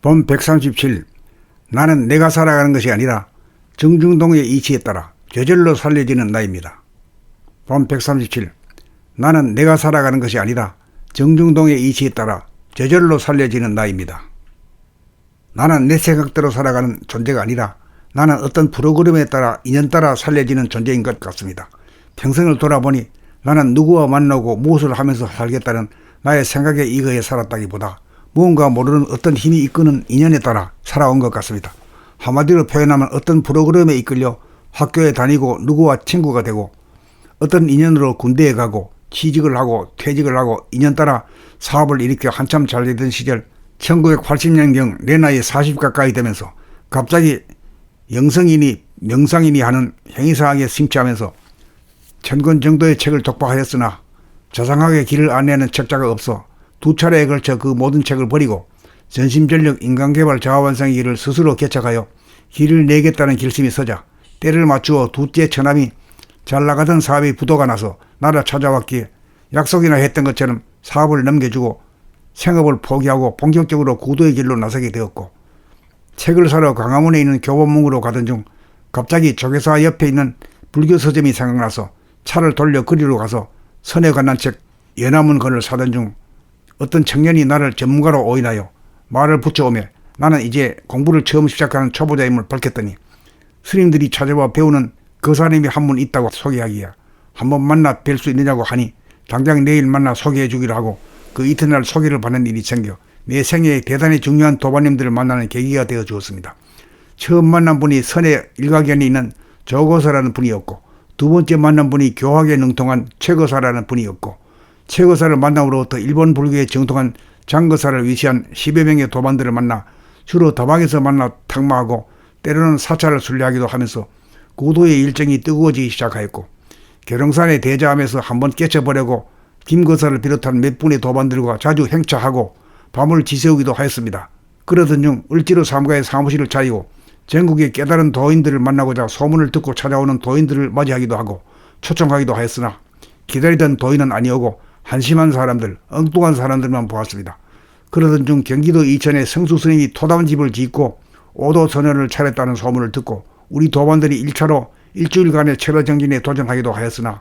본 137. 나는 내가 살아가는 것이 아니라 정중동의 이치에 따라 저절로 살려지는 나입니다. 본 137. 나는 내가 살아가는 것이 아니라 정중동의 이치에 따라 저절로 살려지는 나입니다. 나는 내 생각대로 살아가는 존재가 아니라 나는 어떤 프로그램에 따라 인연 따라 살려지는 존재인 것 같습니다. 평생을 돌아보니 나는 누구와 만나고 무엇을 하면서 살겠다는 나의 생각에 이거에 살았다기보다 무언가 모르는 어떤 힘이 이끄는 인연에 따라 살아온 것 같습니다. 한마디로 표현하면 어떤 프로그램에 이끌려 학교에 다니고 누구와 친구가 되고 어떤 인연으로 군대에 가고 취직을 하고 퇴직을 하고 인연 따라 사업을 일으켜 한참 잘 되던 시절 1980년경 내 나이 40 가까이 되면서 갑자기 영성인이 명상인이 하는 행위사항에 심취하면서 천권 정도의 책을 독박하였으나 자상하게 길을 안내하는 책자가 없어 두 차례에 걸쳐 그 모든 책을 버리고 전심전력 인간개발 자아완성의 길을 스스로 개척하여 길을 내겠다는 결심이 서자 때를 맞추어 두째 처남이 잘 나가던 사업이 부도가 나서 나를 찾아왔기에 약속이나 했던 것처럼 사업을 넘겨주고 생업을 포기하고 본격적으로 구도의 길로 나서게 되었고 책을 사러 광화문에 있는 교보문고로 가던 중 갑자기 조계사 옆에 있는 불교 서점이 생각나서 차를 돌려 그리로 가서 선에 관한 책 연화문 건을 사던 중 어떤 청년이 나를 전문가로 오인하여 말을 붙여오며 나는 이제 공부를 처음 시작하는 초보자임을 밝혔더니 스님들이 찾아와 배우는 거사님이 한 분 있다고 소개하기에 한번 만나 뵐 수 있느냐고 하니 당장 내일 만나 소개해 주기로 하고 그 이튿날 소개를 받는 일이 생겨 내 생애에 대단히 중요한 도반님들을 만나는 계기가 되어 주었습니다. 처음 만난 분이 선의 일가견이 있는 조거사라는 분이었고 두 번째 만난 분이 교학에 능통한 최거사라는 분이었고 최거사를 만남으로부터 일본 불교에 정통한 장거사를 위시한 10여 명의 도반들을 만나 주로 다방에서 만나 탁마하고 때로는 사찰을 순례하기도 하면서 고도의 일정이 뜨거워지기 시작하였고 계룡산에 대자하면서 한번 깨쳐보려고 김거사를 비롯한 몇 분의 도반들과 자주 행차하고 밤을 지새우기도 하였습니다. 그러던 중 을지로 삼가의 사무실을 차리고 전국의 깨달은 도인들을 만나고자 소문을 듣고 찾아오는 도인들을 맞이하기도 하고 초청하기도 하였으나 기다리던 도인은 아니오고 한심한 사람들, 엉뚱한 사람들만 보았습니다. 그러던 중 경기도 이천에 성수 스님이 토담집을 짓고 오도 선언을 차렸다는 소문을 듣고 우리 도반들이 1차로 일주일간의 체로 정진에 도전하기도 하였으나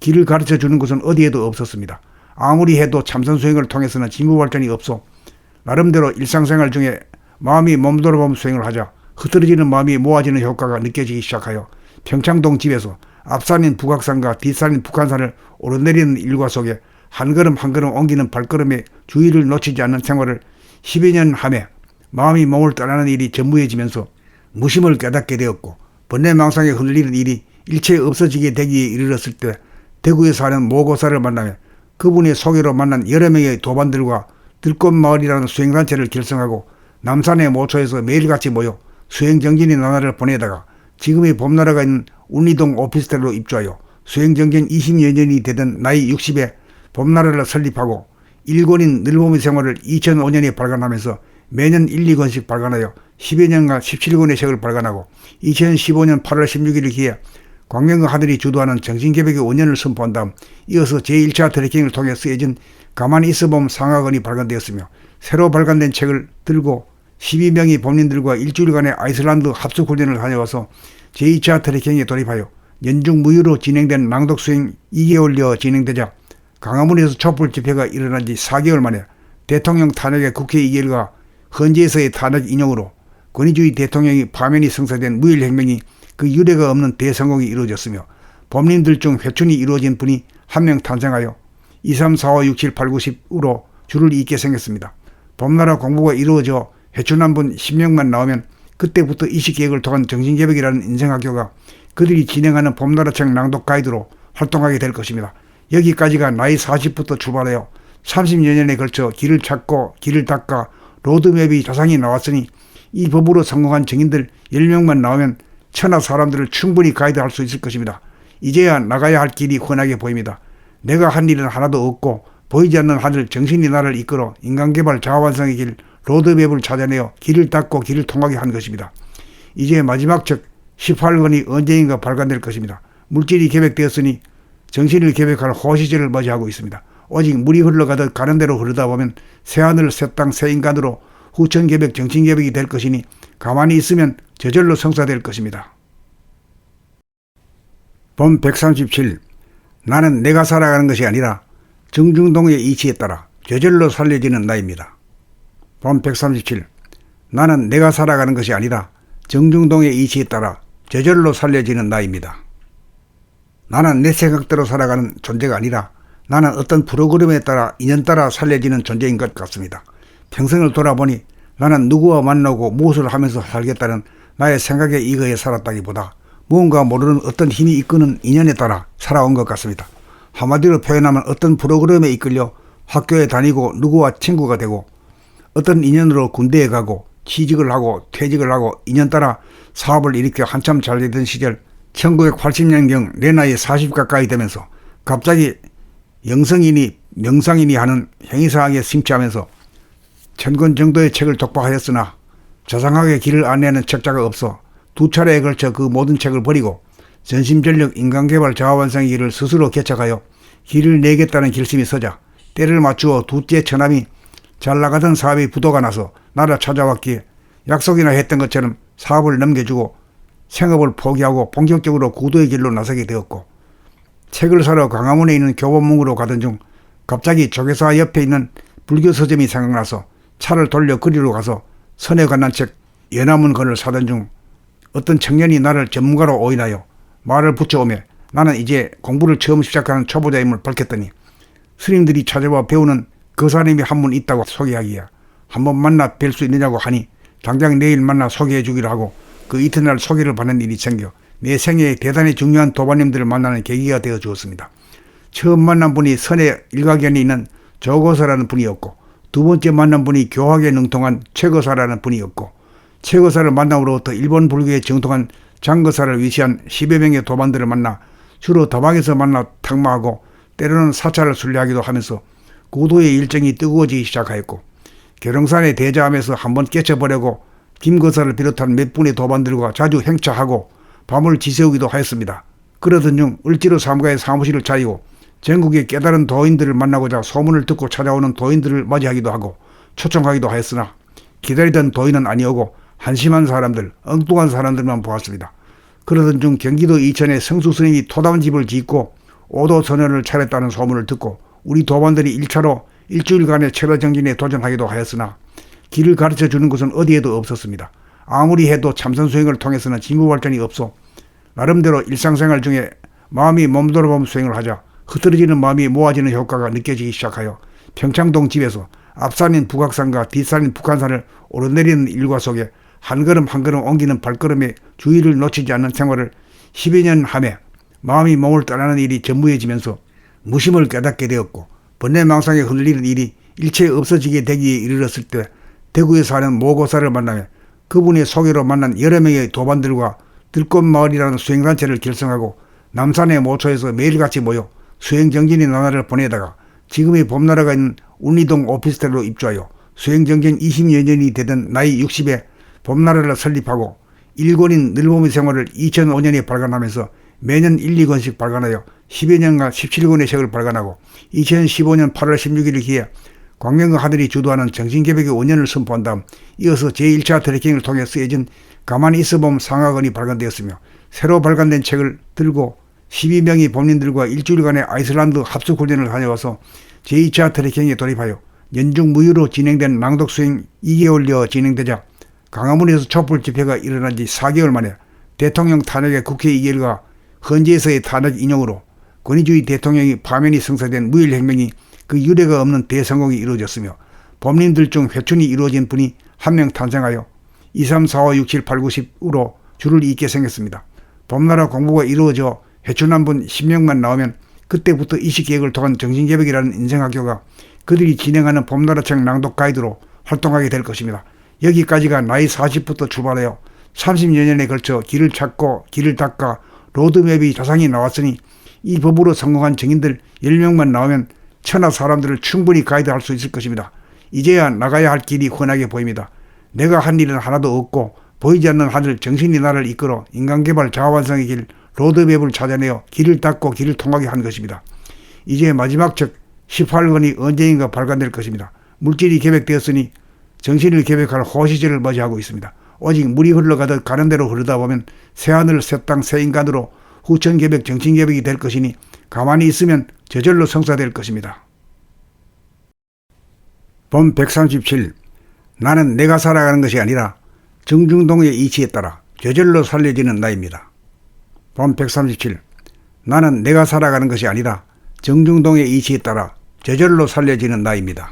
길을 가르쳐 주는 곳은 어디에도 없었습니다. 아무리 해도 참선 수행을 통해서는 진무 발전이 없어 나름대로 일상생활 중에 마음이 몸돌아봄 수행을 하자 흐트러지는 마음이 모아지는 효과가 느껴지기 시작하여 평창동 집에서 앞산인 북악산과 뒷산인 북한산을 오르내리는 일과 속에 한 걸음 한 걸음 옮기는 발걸음에 주의를 놓치지 않는 생활을 10여 년 하며 마음이 몸을 떠나는 일이 전무해지면서 무심을 깨닫게 되었고 번뇌망상에 흔들리는 일이 일체 없어지게 되기에 이르렀을 때 대구에 사는 모고사를 만나며 그분의 소개로 만난 여러 명의 도반들과 들꽃마을이라는 수행단체를 결성하고 남산의 모처에서 매일같이 모여 수행정진의 나날을 보내다가 지금의 봄나라가 있는 운리동 오피스텔로 입주하여 수행정진 20여 년이 되던 나이 60에 봄나라를 설립하고 일권인 늘봄의 생활을 2005년에 발간하면서 매년 1, 2권씩 발간하여 10여 년간 17권의 책을 발간하고 2015년 8월 16일을 기해 광명과 하늘이 주도하는 정신개벽의 5년을 선포한 다음 이어서 제1차 트래킹을 통해 쓰여진 가만히 있어봄 상하건이 발간되었으며 새로 발간된 책을 들고 12명의 범인들과 일주일간의 아이슬란드 합숙 훈련을 다녀와서 제2차 트래킹에 돌입하여 연중 무휴로 진행된 낭독 수행 2개월여 진행되자 강화문에서 촛불 집회가 일어난 지 4개월 만에 대통령 탄핵의 국회 의결과 헌재에서의 탄핵 인용으로 권위주의 대통령이 파면이 성사된 무일혁명이 그 유례가 없는 대성공이 이루어졌으며 범인들 중 회춘이 이루어진 분이 한 명 탄생하여 2, 3, 4, 5, 6, 7, 8, 9, 10으로 줄을 잇게 생겼습니다. 봄나라 공부가 이루어져 회춘한 분 10명만 나오면 그때부터 이식계획을 통한 정신개벽이라는 인생학교가 그들이 진행하는 봄나라책 낭독 가이드로 활동하게 될 것입니다. 여기까지가 나이 40부터 출발하여 30여 년에 걸쳐 길을 찾고 길을 닦아 로드맵이 자상히 나왔으니 이 법으로 성공한 증인들 10명만 나오면 천하 사람들을 충분히 가이드할 수 있을 것입니다. 이제야 나가야 할 길이 훤하게 보입니다. 내가 한 일은 하나도 없고 보이지 않는 하늘 정신이 나를 이끌어 인간개발 자아완성의 길 로드맵을 찾아내어 길을 닦고 길을 통하게 한 것입니다. 이제 마지막 책 18권이 언제인가 발간될 것입니다. 물질이 계획되었으니 정신을 계획할 호시절을 맞이하고 있습니다. 오직 물이 흘러가듯 가는 대로 흐르다 보면 새하늘, 새 땅, 새 인간으로 후천개벽 정신개벽이 될 것이니 가만히 있으면 저절로 성사될 것입니다. 본 137. 나는 내가 살아가는 것이 아니라 정중동의 이치에 따라 저절로 살려지는 나입니다. 본 137. 나는 내가 살아가는 것이 아니라 정중동의 이치에 따라 저절로 살려지는 나입니다. 나는 내 생각대로 살아가는 존재가 아니라 나는 어떤 프로그램에 따라 인연 따라 살려지는 존재인 것 같습니다. 평생을 돌아보니 나는 누구와 만나고 무엇을 하면서 살겠다는 나의 생각에 이거에 살았다기보다 무언가 모르는 어떤 힘이 이끄는 인연에 따라 살아온 것 같습니다. 한마디로 표현하면 어떤 프로그램에 이끌려 학교에 다니고 누구와 친구가 되고 어떤 인연으로 군대에 가고 취직을 하고 퇴직을 하고 인연 따라 사업을 일으켜 한참 잘 되던 시절 1980년경 내 나이 40 가까이 되면서 갑자기 영성인이 명상인이 하는 행위사항에 심취하면서 천권 정도의 책을 독박하였으나 자상하게 길을 안내하는 책자가 없어 두 차례에 걸쳐 그 모든 책을 버리고 전심전력 인간개발 자아완성의 길을 스스로 개척하여 길을 내겠다는 결심이 서자 때를 맞추어 두째 처남이 잘 나가던 사업이 부도가 나서 나를 찾아왔기에 약속이나 했던 것처럼 사업을 넘겨주고 생업을 포기하고 본격적으로 구도의 길로 나서게 되었고 책을 사러 광화문에 있는 교보문고로 가던 중 갑자기 조계사 옆에 있는 불교 서점이 생각나서 차를 돌려 그리로 가서 선에 관한 책 연화문 건을 사던 중 어떤 청년이 나를 전문가로 오인하여 말을 붙여오며 나는 이제 공부를 처음 시작하는 초보자임을 밝혔더니 스님들이 찾아와 배우는 그 사람이 한 분 있다고 소개하기야 한 번 만나 뵐 수 있느냐고 하니 당장 내일 만나 소개해 주기로 하고 그 이튿날 소개를 받는 일이 생겨 내 생애에 대단히 중요한 도반님들을 만나는 계기가 되어 주었습니다. 처음 만난 분이 선의 일가견이 있는 조거사라는 분이었고 두 번째 만난 분이 교학에 능통한 최거사라는 분이었고 최거사를 만남으로부터 일본 불교에 정통한 장거사를 위시한 10여 명의 도반들을 만나 주로 다방에서 만나 탁마하고 때로는 사찰을 순례하기도 하면서 고도의 일정이 뜨거워지기 시작하였고 계룡산에 대자하면서 한번 깨쳐버리고 김거사를 비롯한 몇 분의 도반들과 자주 행차하고 밤을 지새우기도 하였습니다. 그러던 중 을지로 삼가의 사무실을 차리고 전국의 깨달은 도인들을 만나고자 소문을 듣고 찾아오는 도인들을 맞이하기도 하고 초청하기도 하였으나 기다리던 도인은 아니오고 한심한 사람들, 엉뚱한 사람들만 보았습니다. 그러던 중 경기도 이천에 성수 스님이 토담집을 짓고 오도 선언을 차렸다는 소문을 듣고 우리 도반들이 1차로 일주일간의 체로 정진에 도전하기도 하였으나 길을 가르쳐 주는 것은 어디에도 없었습니다. 아무리 해도 참선 수행을 통해서는 진무 발전이 없어 나름대로 일상생활 중에 마음이 몸돌아봄 수행을 하자 흐트러지는 마음이 모아지는 효과가 느껴지기 시작하여 평창동 집에서 앞산인 북악산과 뒷산인 북한산을 오르내리는 일과 속에 한 걸음 한 걸음 옮기는 발걸음에 주의를 놓치지 않는 생활을 10여 년 하며 마음이 몸을 떠나는 일이 전무해지면서 무심을 깨닫게 되었고 번뇌망상에 흔들리는 일이 일체 없어지게 되기에 이르렀을 때 대구에 사는 모고사를 만나며 그분의 소개로 만난 여러 명의 도반들과 들꽃마을이라는 수행단체를 결성하고 남산의 모처에서 매일같이 모여 수행정진의 나날을 보내다가 지금의 봄나라가 있는 운리동 오피스텔로 입주하여 수행정진 20여 년이 되던 나이 60에 봄나라를 설립하고 일권인 늘보미 생활을 2005년에 발간하면서 매년 1, 2권씩 발간하여 10여 년간 17권의 책을 발간하고 2015년 8월 16일을 기해 광명과 하늘이 주도하는 정신개벽의 5년을 선포한 다음 이어서 제1차 트래킹을 통해 쓰여진 가만히 있어봄 상하건이 발간되었으며 새로 발간된 책을 들고 12명의 범인들과 일주일간의 아이슬란드 합숙 훈련을 다녀와서 제2차 트래킹에 돌입하여 연중 무휴로 진행된 낭독 수행 2개월여 진행되자 강화문에서 촛불 집회가 일어난 지 4개월 만에 대통령 탄핵의 국회 의결과 헌재에서의 탄핵 인용으로 권위주의 대통령이 파면이 성사된 무일혁명이 그 유례가 없는 대성공이 이루어졌으며 범인들 중 회춘이 이루어진 분이 한 명 탄생하여 2, 3, 4, 5, 6, 7, 8, 9, 10으로 줄을 잇게 생겼습니다. 봄나라 공부가 이루어져 회춘한 분 10명만 나오면 그때부터 이식계획을 통한 정신개벽이라는 인생학교가 그들이 진행하는 봄나라책 낭독 가이드로 활동하게 될 것입니다. 여기까지가 나이 40부터 출발하여 30여 년에 걸쳐 길을 찾고 길을 닦아 로드맵이 자상히 나왔으니 이 법으로 성공한 증인들 10명만 나오면 천하 사람들을 충분히 가이드할 수 있을 것입니다. 이제야 나가야 할 길이 훤하게 보입니다. 내가 한 일은 하나도 없고 보이지 않는 하늘 정신이 나를 이끌어 인간개발 자아완성의 길 로드맵을 찾아내어 길을 닦고 길을 통하게 한 것입니다. 이제 마지막 책 18권이 언제인가 발간될 것입니다. 물질이 계획되었으니 정신을 개벽할 호시절을 맞이하고 있습니다. 오직 물이 흘러가듯 가는 대로 흐르다 보면 새하늘 새 땅 새 인간으로 후천개벽 정신개벽이 될 것이니 가만히 있으면 저절로 성사될 것입니다. 본 137. 나는 내가 살아가는 것이 아니라 정중동의 이치에 따라 저절로 살려지는 나입니다. 본 137. 나는 내가 살아가는 것이 아니라 정중동의 이치에 따라 저절로 살려지는 나입니다.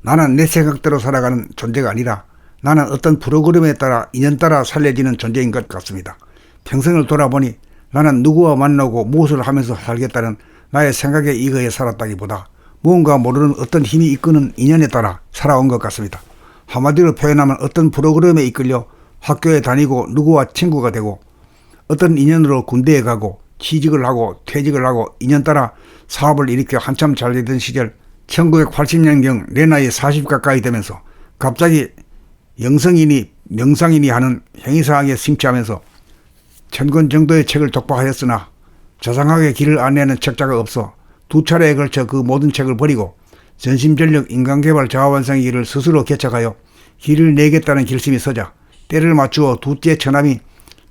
나는 내 생각대로 살아가는 존재가 아니라 나는 어떤 프로그램에 따라 인연 따라 살려지는 존재인 것 같습니다. 평생을 돌아보니 나는 누구와 만나고 무엇을 하면서 살겠다는 나의 생각에 이거에 살았다기보다 무언가 모르는 어떤 힘이 이끄는 인연에 따라 살아온 것 같습니다. 한마디로 표현하면 어떤 프로그램에 이끌려 학교에 다니고 누구와 친구가 되고 어떤 인연으로 군대에 가고 취직을 하고 퇴직을 하고 인연 따라 사업을 일으켜 한참 잘 되던 시절 1980년경 내 나이 40 가까이 되면서 갑자기 영성인이 명상인이 하는 행위사항에 심취하면서 천권 정도의 책을 독박하였으나 자상하게 길을 안내하는 책자가 없어 두 차례에 걸쳐 그 모든 책을 버리고 전심전력 인간개발 자아완성의 길을 스스로 개척하여 길을 내겠다는 결심이 서자 때를 맞추어 두째 처남이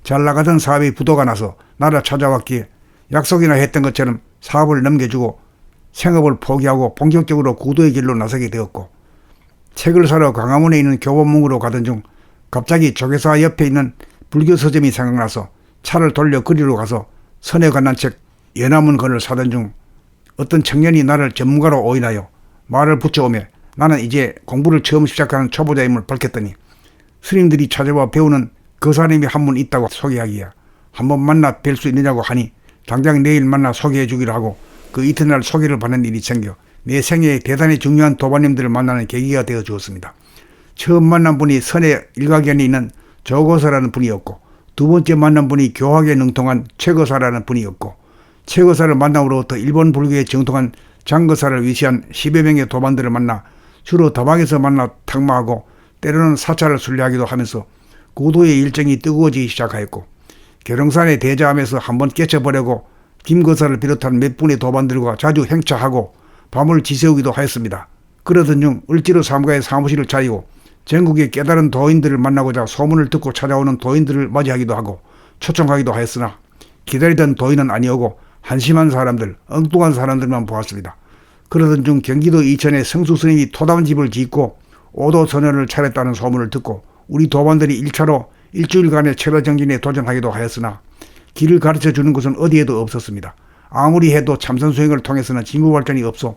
잘 나가던 사업이 부도가 나서 나를 찾아왔기에 약속이나 했던 것처럼 사업을 넘겨주고 생업을 포기하고 본격적으로 구도의 길로 나서게 되었고 책을 사러 광화문에 있는 교보문고로 가던 중 갑자기 조계사 옆에 있는 불교 서점이 생각나서 차를 돌려 그리로 가서 선에 관한 책 연화문건을 사던 중 어떤 청년이 나를 전문가로 오인하여 말을 붙여오며 나는 이제 공부를 처음 시작하는 초보자임을 밝혔더니 스님들이 찾아와 배우는 그 사람이 한 분 있다고 소개하기야 한번 만나 뵐 수 있느냐고 하니 당장 내일 만나 소개해 주기로 하고 그 이튿날 소개를 받는 일이 생겨 내 생애에 대단히 중요한 도반님들을 만나는 계기가 되어 주었습니다. 처음 만난 분이 선의 일가견이 있는 조거사라는 분이었고 두 번째 만난 분이 교학에 능통한 최거사라는 분이었고 최거사를 만남으로부터 일본 불교에 정통한 장거사를 위시한 10여 명의 도반들을 만나 주로 다방에서 만나 탁마하고 때로는 사찰을 순례하기도 하면서 고도의 일정이 뜨거워지기 시작하였고 계룡산에 대자하면서 한번 깨쳐보려고 김거사를 비롯한 몇 분의 도반들과 자주 행차하고 밤을 지새우기도 하였습니다. 그러던 중 을지로 삼가의 사무실을 차리고 전국의 깨달은 도인들을 만나고자 소문을 듣고 찾아오는 도인들을 맞이하기도 하고 초청하기도 하였으나 기다리던 도인은 아니오고 한심한 사람들, 엉뚱한 사람들만 보았습니다. 그러던 중 경기도 이천에 성수 스님이 토담집을 짓고 오도 선언을 차렸다는 소문을 듣고 우리 도반들이 1차로 일주일간의 체로 정진에 도전하기도 하였으나 길을 가르쳐 주는 것은 어디에도 없었습니다. 아무리 해도 참선 수행을 통해서는 진구 발전이 없어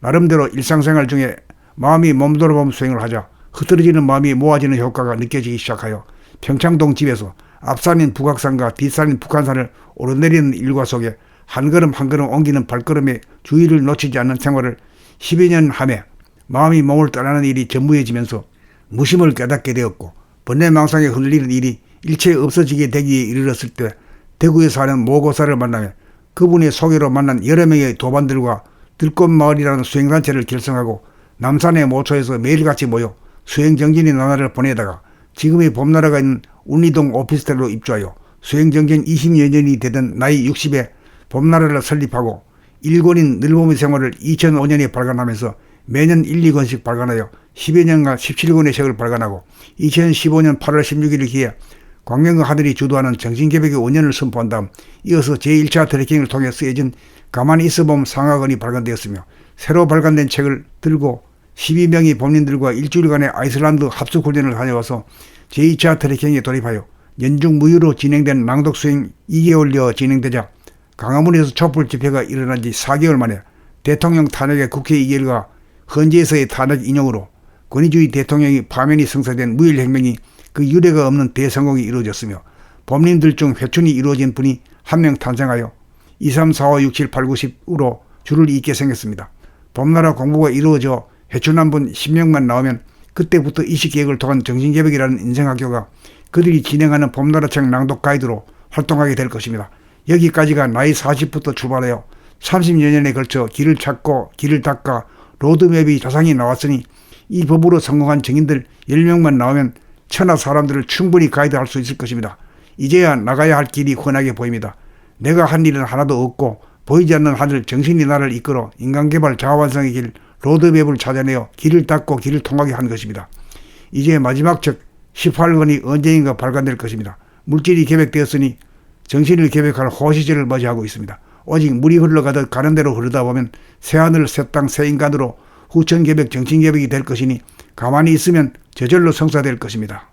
나름대로 일상생활 중에 마음이 몸돌아봄 수행을 하자 흐트러지는 마음이 모아지는 효과가 느껴지기 시작하여 평창동 집에서 앞산인 북악산과 뒷산인 북한산을 오르내리는 일과 속에 한 걸음 한 걸음 옮기는 발걸음에 주의를 놓치지 않는 생활을 10여 년 하며 마음이 몸을 떠나는 일이 전무해지면서 무심을 깨닫게 되었고 번뇌망상에 흔들리는 일이 일체 없어지게 되기에 이르렀을 때 대구에 사는 모고사를 만나며 그분의 소개로 만난 여러 명의 도반들과 들꽃마을이라는 수행단체를 결성하고 남산의 모처에서 매일같이 모여 수행정진의 나날을 보내다가 지금의 봄나라가 있는 운리동 오피스텔로 입주하여 수행정진 20여 년이 되던 나이 60에 봄나라를 설립하고 일권인 늘봄의 생활을 2005년에 발간하면서 매년 1, 2권씩 발간하여 10여 년간 17권의 책을 발간하고 2015년 8월 16일을 기해 광명과 하늘이 주도하는 정신개벽의 5년을 선포한 다음 이어서 제1차 트래킹을 통해 쓰여진 가만히 있어봄 상하건이 발간되었으며 새로 발간된 책을 들고 12명의 범인들과 일주일간의 아이슬란드 합숙 훈련을 다녀와서 제2차 트래킹에 돌입하여 연중 무휴로 진행된 낭독 수행 2개월여 진행되자 강화문에서 촛불 집회가 일어난 지 4개월 만에 대통령 탄핵의 국회 이결과 헌재에서의 탄핵 인용으로 권위주의 대통령이 파면이 성사된 무일혁명이 그 유례가 없는 대성공이 이루어졌으며 범인들 중 회춘이 이루어진 분이 한 명 탄생하여 2, 3, 4, 5, 6, 7, 8, 9, 10으로 줄을 잇게 생겼습니다. 봄나라 공부가 이루어져 회춘한 분 10명만 나오면 그때부터 이식계획을 통한 정신개벽이라는 인생학교가 그들이 진행하는 봄나라 책 낭독 가이드로 활동하게 될 것입니다. 여기까지가 나이 40부터 출발하여 30여 년에 걸쳐 길을 찾고 길을 닦아 로드맵이 자상히 나왔으니 이 법으로 성공한 증인들 10명만 나오면 천하 사람들을 충분히 가이드할 수 있을 것입니다. 이제야 나가야 할 길이 훤하게 보입니다. 내가 한 일은 하나도 없고 보이지 않는 하늘 정신이 나를 이끌어 인간개발 자아완성의 길 로드맵을 찾아내어 길을 닦고 길을 통하게 한 것입니다. 이제 마지막 책 18권이 언제인가 발간될 것입니다. 물질이 계획되었으니 정신을 계획할 호시절을 맞이하고 있습니다. 오직 물이 흘러가듯 가는 대로 흐르다 보면 새하늘 새 땅 새 인간으로 후천계획 정신계획이 될 것이니 가만히 있으면 저절로 성사될 것입니다.